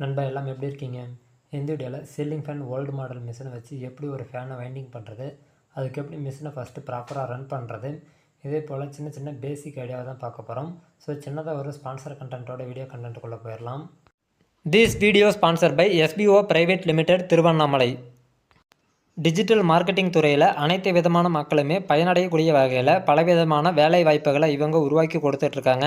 நண்பா எல்லாம் எப்படி இருக்கீங்க? இந்த வீடியோவில் சீலிங் ஃபேன் ஓல்டு மாடல் மிஷினை வச்சு எப்படி ஒரு ஃபேனை வைண்டிங் பண்ணுறது அதுக்கு எப்படி மிஷினை ஃபஸ்ட்டு ப்ராப்பராக ரன் பண்ணுறது இதே போல் சின்ன சின்ன பேசிக் ஐடியாவை தான் பார்க்க போகிறோம் ஸோ சின்னதாக ஒரு ஸ்பான்சர் கண்டென்ட்டோட வீடியோ கண்டென்ட்டுக்குள்ளே போயிடலாம் this video sponsor by SPO private limited Tiruvannamalai digital marketing துறையில் அனைத்து விதமான மக்களுமே பயனடையக்கூடிய வகையில் பலவிதமான வேலை வாய்ப்புகளை இவங்க உருவாக்கி கொடுத்துட்ருக்காங்க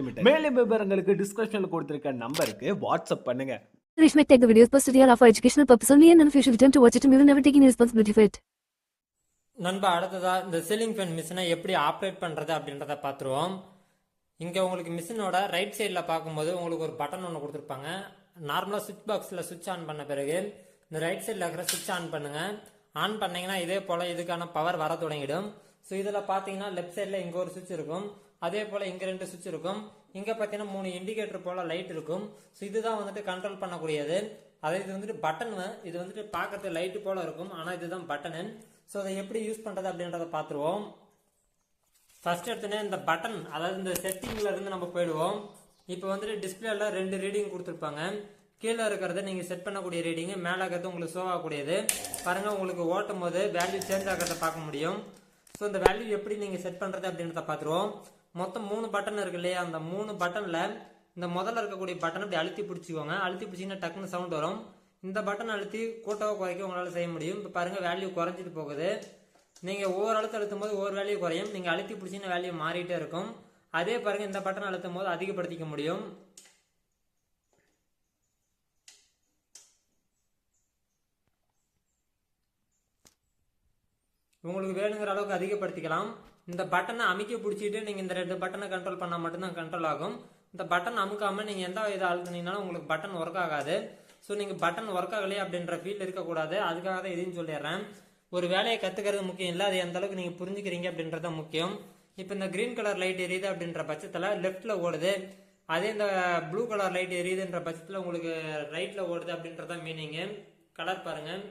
limited மேலும் விவரங்களுக்கு டிஸ்கிரிப்ஷன்ல கொடுத்திருக்க நம்பருக்கு வாட்ஸ்அப் பண்ணுங்க. Rich may take the videos posted here are for educational purpose only and you should attempt to watch it and we will never take any responsibility for it. நண்பா அடுத்ததாக இந்த சீலிங் ஃபேன் மிஷினை எப்படி operate பண்ணுறது அப்படின்றத பார்த்துருவோம். இங்கே உங்களுக்கு மிஷினோட ரைட் சைடில் பார்க்கும்போது உங்களுக்கு ஒரு பட்டன் ஒன்று கொடுத்துருப்பாங்க. நார்மலாக சுவிட்ச் பாக்ஸில் சுவிட்ச் ஆன் பண்ண பிறகு இந்த ரைட் சைடில் இருக்கிற சுவிட்ச் ஆன் பண்ணுங்கள் ஆன் பண்ணீங்கன்னா இதே போல் இதுக்கான பவர் வர தொடங்கிடும். ஸோ இதில் பார்த்தீங்கன்னா லெஃப்ட் சைடில் இங்கே ஒரு சுவிட்ச் இருக்கும். அதே போல் இங்கே ரெண்டு சுவிட்ச் இருக்கும். இங்கே பார்த்தீங்கன்னா மூணு இண்டிகேட்டர் போல் லைட் இருக்கும். ஸோ இதுதான் வந்துட்டு கண்ட்ரோல் பண்ணக்கூடியது. அதே இது வந்துட்டு பட்டன் இது வந்துட்டு பார்க்கறது லைட்டு போல் இருக்கும். ஆனால் இதுதான் பட்டனு ஸோ அதை எப்படி யூஸ் பண்ணுறது அப்படின்றத பார்த்துருவோம். ஃபர்ஸ்ட் எடுத்தோன்னே இந்த பட்டன் அதாவது இந்த செட்டிங்ல இருந்து நம்ம போயிடுவோம். இப்போ வந்துட்டு டிஸ்பிளேல ரெண்டு ரீடிங் கொடுத்துருப்பாங்க. கீழே இருக்கிறத நீங்கள் செட் பண்ணக்கூடிய ரீடிங்கு மேலே இருக்கிறது உங்களுக்கு ஷோ ஆகக்கூடியது. பாருங்க உங்களுக்கு ஓட்டும் போது வேல்யூ சேஞ்ச் ஆகிறத பார்க்க முடியும். ஸோ இந்த வேல்யூ எப்படி நீங்கள் செட் பண்ணுறது அப்படின்றத பார்த்துருவோம். மொத்தம் மூணு பட்டன் இருக்கு இல்லையா? அந்த மூணு பட்டனில் இந்த முதல்ல இருக்கக்கூடிய பட்டன் இப்படி அழுத்தி பிடிச்சிக்கோங்க. அழுத்தி பிடிச்சிங்கன்னா டக்குன்னு சவுண்ட் வரும். இந்த பட்டன் அழுத்தி கூட்டவோ குறைக்க உங்களால் செய்ய முடியும். இப்போ பாருங்க வேல்யூ குறைஞ்சிட்டு போகுது. நீங்கள் ஒவ்வொரு அழுத்தம் அழுத்தும் போது ஒவ்வொரு வேல்யூ குறையும். நீங்கள் அழுத்தி பிடிச்சிங்கன்னா வேல்யூ மாறிட்டே இருக்கும். அதே பாருங்க இந்த பட்டன் அழுத்தும் போது அதிகப்படுத்திக்க முடியும். உங்களுக்கு வேணுங்கிற அளவுக்கு அதிகப்படுத்திக்கலாம். இந்த பட்டனை அமைக்க பிடிச்சிட்டு நீங்கள் இந்த ரெண்டு பட்டனை கண்ட்ரோல் பண்ணால் மட்டும்தான் கண்ட்ரோல் ஆகும். இந்த பட்டன் அமுக்காமல் நீங்கள் எந்த இதை அழுத்தினீங்கனாலும் உங்களுக்கு பட்டன் ஒர்க் ஆகாது. ஸோ நீங்கள் பட்டன் ஒர்க் ஆகலையே அப்படின்ற ஃபீல் இருக்கக்கூடாது. அதுக்காக தான் இதையும் சொல்லிடுறேன். ஒரு வேலையை கற்றுக்கிறது முக்கியம் இல்லை அது எந்த அளவுக்கு நீங்கள் புரிஞ்சுக்கிறீங்க அப்படின்றது தான் முக்கியம். இப்போ இந்த க்ரீன் கலர் லைட் எரியுது அப்படின்ற பட்சத்தில் லெஃப்ட்டில் ஓடுது. அதே இந்த ப்ளூ கலர் லைட் எரியுதுன்ற பட்சத்தில் உங்களுக்கு ரைட்டில் ஓடுது அப்படின்றதான் மீனிங்கு கலர் பாருங்கள்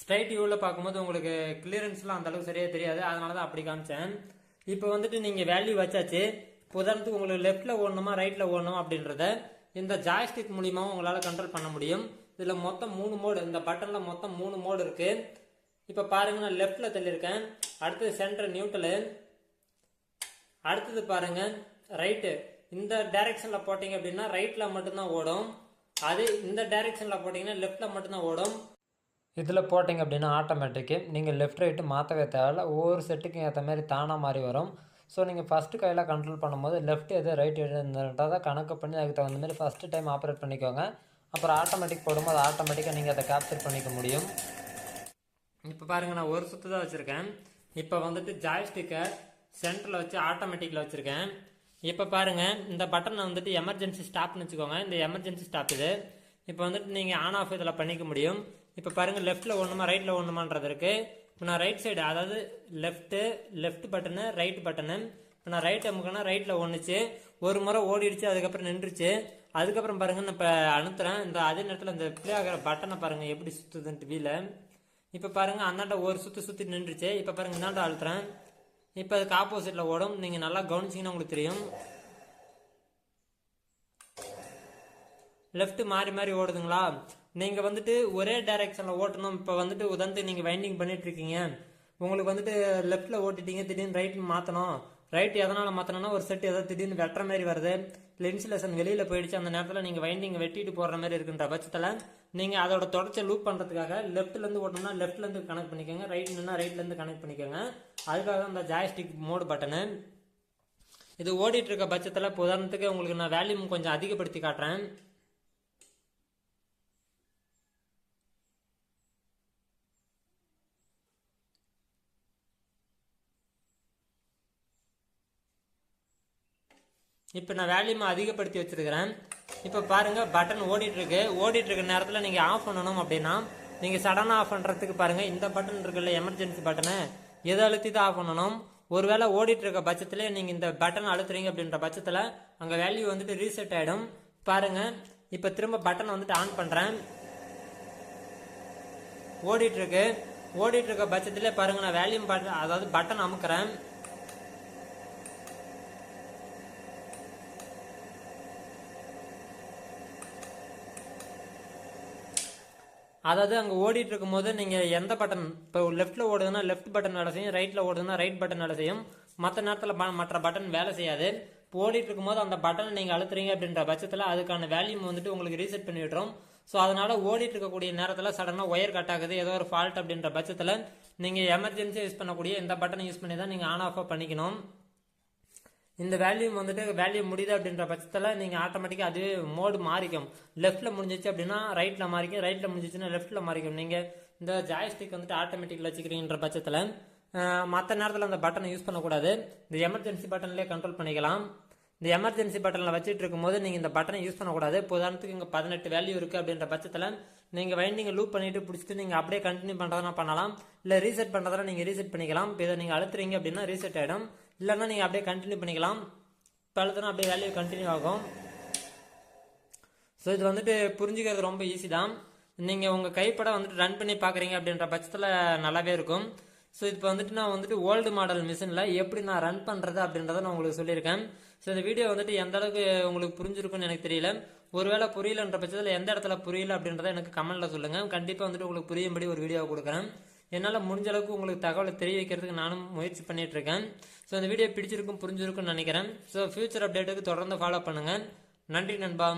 ஸ்ட்ரைட் வியூவில் பார்க்கும்போது உங்களுக்கு கிளியரன்ஸ்லாம் அந்த அளவுக்கு சரியாக தெரியாது. அதனால தான் அப்படி காமிச்சேன். இப்போ வந்துட்டு நீங்கள் வேல்யூ வச்சாச்சு. இப்போ உதாரணத்துக்கு உங்களுக்கு லெஃப்ட்டில் ஓடணுமா ரைட்டில் ஓடணும் அப்படின்றத இந்த ஜாய்ஸ்டிக் மூலியமாகவும் உங்களால் கண்ட்ரோல் பண்ண முடியும். இதில் மொத்தம் மூணு மோடு இந்த பட்டனில் மொத்தம் மூணு மோடு இருக்குது இப்போ பாருங்க நான் லெஃப்ட்டில் தள்ளியிருக்கேன். அடுத்தது சென்டர் நியூட்ரலு அடுத்தது பாருங்க ரைட்டு இந்த டைரக்ஷனில் போட்டிங்க அப்படின்னா ரைட்டில் மட்டும்தான் ஓடும். அது இந்த டைரக்ஷனில் போட்டிங்கன்னா லெஃப்ட்டில் மட்டும்தான் ஓடும். இதில் போட்டிங்க அப்படின்னா ஆட்டோமேட்டிக்கு நீங்கள் லெஃப்ட் ரைட்டு மாற்றவே தேவையில்ல. ஒவ்வொரு செட்டுக்கும் ஏற்ற மாதிரி தானாக மாறி வரும். ஸோ நீங்கள் ஃபஸ்ட்டு கையில் கண்ட்ரோல் பண்ணும்போது லெஃப்ட் எது ரைட் எதுன்றதை கணக்கு பண்ணி அதுக்கு தகுந்த மாதிரி ஃபஸ்ட்டு டைம் ஆப்ரேட் பண்ணிக்கோங்க. அப்புறம் ஆட்டோமேட்டிக் போடும்போது ஆட்டோமேட்டிக்காக நீங்கள் அதை கேப்சர் பண்ணிக்க முடியும். இப்போ பாருங்கள் நான் ஒரு சுற்று தான் வச்சுருக்கேன். இப்போ வந்துட்டு ஜாய்ஸ்டிக்கை சென்டரில் வச்சு ஆட்டோமேட்டிக்கில் வச்சுருக்கேன். இப்போ பாருங்கள் இந்த பட்டனை வந்துட்டு எமர்ஜென்சி ஸ்டாப்னு வச்சுக்கோங்க. இந்த எமர்ஜென்சி ஸ்டாப் இது. இப்போ வந்துட்டு நீங்கள் ஆன் ஆஃப் இதில் பண்ணிக்க முடியும். இப்போ பாருங்கள் லெஃப்ட்டில் ஒன்றுமா ரைட்டில் ஒன்றுமான்றது இருக்குது இப்போ நான் ரைட் சைடு அதாவது left left button right button இப்போ நான் ரைட் அமுக்கினா ரைட்டில் ஒன்றுச்சு ஒரு முறை ஓடிடுச்சு அதுக்கப்புறம் நின்றுச்சு. அதுக்கப்புறம் பாருங்கள் நான் இப்போ அனுத்துறேன் இந்த அதே நேரத்தில் இந்த ப்ளே ஆகிற பட்டனை பாருங்கள் எப்படி சுற்றுதுன்ட்டு வீல இப்போ பாருங்கள் அந்தாண்ட ஒரு சுற்றி சுற்றி நின்றுச்சு. இப்போ பாருங்கள் இந்தாண்ட அழுத்துறேன். இப்போ அதுக்கு ஆப்போசிட்டில் ஓடும். நீங்கள் நல்லா கவனிச்சிங்கன்னா உங்களுக்கு தெரியும். லெஃப்ட் மாறி மாறி ஓடுதுங்களா? நீங்கள் வந்துட்டு ஒரே டைரெக்ஷனில் ஓட்டணும். இப்போ வந்துட்டு உதாரணத்துக்கு நீங்கள் வைண்டிங் பண்ணிட்டு இருக்கீங்க உங்களுக்கு வந்துட்டு லெஃப்ட்டில் ஓட்டிட்டீங்க திடீர்னு ரைட் மாற்றணும் ரைட் எதனால் மாற்றணும்னா ஒரு செட் ஏதாவது திடீர்னு வெட்டுற மாதிரி வருது. இல்லை இன்சுலேஷன் வெளியில் போயிடுச்சு. அந்த நேரத்தில் நீங்கள் வைண்டிங் வெட்டிட்டு போடுற மாதிரி இருக்குன்ற பட்சத்தில் நீங்கள் அதோட தொடர்ச்சியை லூப் பண்ணுறதுக்காக லெஃப்ட்லேருந்து ஓட்டணும்னா லெஃப்ட்லேருந்து கனெக்ட் பண்ணிக்கோங்க. ரைட்னா ரைட்லேருந்து கனெக்ட் பண்ணிக்கோங்க. அதுக்காக தான் இந்த ஜாய்ஸ்டிக் மோடு பட்டனு இது ஓடிட்டு இருக்க பட்சத்தில் இப்போ உதாரணத்துக்கு உங்களுக்கு நான் வேல்யூம் கொஞ்சம் அதிகப்படுத்தி காட்டுறேன். இப்போ நான் வேல்யூமை அதிகப்படுத்தி வச்சிருக்கிறேன். இப்போ பாருங்கள் பட்டன் ஓடிட்டுருக்கு. ஓடிட்டுருக்க நேரத்தில் நீங்கள் ஆஃப் பண்ணணும் அப்படின்னா நீங்கள் சடனாக ஆஃப் பண்ணுறதுக்கு பாருங்கள் இந்த பட்டன் இருக்குல்ல எமர்ஜென்சி பட்டனு எதை அழுத்தி தான் ஆஃப் பண்ணணும்? ஒருவேளை ஓடிட்டு இருக்க பட்சத்தில் நீங்கள் இந்த பட்டன் அழுத்துறீங்க அப்படின்ற பட்சத்தில் அங்கே வேல்யூ வந்துட்டு ரீசெட் ஆகிடும் பாருங்க இப்போ திரும்ப பட்டன் வந்துட்டு ஆன் பண்ணுறேன் ஓடிட்டுருக்கு. ஓடிட்டு இருக்க பாருங்க நான் வேல்யூம் பட்டன் அதாவது பட்டன் அமுக்கிறேன். அதாவது அங்கே ஓடிட்டு இருக்கும்போது நீங்கள் எந்த பட்டன் இப்போ லெஃப்ட்டில் ஓடுதுன்னா லெஃப்ட் பட்டன் வேலை செய்யும் ரைட்டில் ஓடுதுன்னா ரைட் பட்டன் வேலை செய்யும். மற்ற நேரத்தில் மற்ற பட்டன் வேலை செய்யாது. இப்போ ஓடிட்டு இருக்கும்போது அந்த பட்டனை நீங்கள் அழுத்துறீங்க அப்படின்ற பட்சத்தில் அதுக்கான வேல்யூம் வந்துட்டு உங்களுக்கு ரீசெட் பண்ணி விட்டுரும். ஸோ அதனால ஓடிட்டு இருக்கக்கூடிய நேரத்தில் சடனாக ஒயர் கட் ஆகுது ஏதோ ஒரு ஃபால்ட் அப்படின்ற பட்சத்தில் நீங்கள் எமர்ஜென்சி யூஸ் பண்ணக்கூடிய இந்த பட்டனை யூஸ் பண்ணி தான் நீங்கள் ஆன் ஆஃப் பண்ணிக்கணும். இந்த வேல்யூம் வந்துட்டு வேல்யூ முடியுது அப்படின்ற பட்சத்தில் நீங்கள் ஆட்டோமேட்டிக்காக அதுவே மோடு மாறிக்கும். லெஃப்ட்டில் முடிஞ்சிச்சு அப்படின்னா ரைட்டில் மாறிக்கும். ரைட்டில் முடிஞ்சிச்சுன்னா லெஃப்ட்டில் மாறிக்கும். நீங்கள் இந்த ஜாய்ஸ்டிக் வந்துட்டு ஆட்டோமேட்டிக்கில் வச்சுக்கிறீங்கன்ற பட்சத்தில் மற்ற நேரத்தில் அந்த பட்டனை யூஸ் பண்ணக்கூடாது. இந்த எமர்ஜென்சி பட்டன்லேயே கண்ட்ரோல் பண்ணிக்கலாம். இந்த எமர்ஜென்சி பட்டனில் வச்சுட்டு இருக்கும்போது நீங்கள் இந்த பட்டனை யூஸ் பண்ணக்கூடாது. இப்போ உதாரணத்துக்கு இங்கே பதினெட்டு வேல்யூ இருக்குது அப்படின்ற பட்சத்தில் நீங்கள் வைண்டிங்கை லூப் பண்ணிட்டு பிடிச்சிட்டு நீங்கள் அப்படியே கண்டினியூ பண்ணுறதுனா பண்ணலாம். இல்லை ரீசெட் பண்ணுறதுனா நீங்கள் ரீசெட் பண்ணிக்கலாம். இப்போ இதை நீங்கள் அழுத்துறீங்க அப்படின்னா ரீசெட் ஆகிடும் இல்லைன்னா நீங்கள் அப்படியே கண்டினியூ பண்ணிக்கலாம். பழுதுனா அப்படியே வேல்யூ கண்டினியூ ஆகும். ஸோ இது வந்துட்டு புரிஞ்சுக்கிறது ரொம்ப ஈஸி தான். நீங்கள் உங்கள் கைப்பட வந்துட்டு ரன் பண்ணி பார்க்குறீங்க அப்படின்ற பட்சத்தில் நல்லாவே இருக்கும். ஸோ இப்போ வந்துட்டு நான் வந்துட்டு ஓல்டு மாடல் மிஷினில் எப்படி நான் ரன் பண்ணுறது அப்படின்றத நான் உங்களுக்கு சொல்லியிருக்கேன். ஸோ இந்த வீடியோ வந்துட்டு எந்த அளவுக்கு உங்களுக்கு புரிஞ்சிருக்கும்னு எனக்கு தெரியல. ஒருவேளை புரியலன்ற பட்சத்தில் எந்த இடத்துல புரியல அப்படின்றத எனக்கு கமெண்ட்டில் சொல்லுங்கள் கண்டிப்பாக வந்துட்டு உங்களுக்கு புரியும்படி ஒரு வீடியோ கொடுக்குறேன். என்னால் முடிஞ்ச அளவுக்கு உங்களுக்கு தகவலை தெரிய வைக்கிறதுக்கு நானும் முயற்சி பண்ணிட்டு இருக்கேன். ஸோ இந்த வீடியோ பிடிச்சிருக்கும் புரிஞ்சிருக்கும்னு நினைக்கிறேன். ஸோ ஃபியூச்சர் அப்டேட்டுக்கு தொடர்ந்து ஃபாலோ பண்ணுங்கள் நன்றி நண்பா.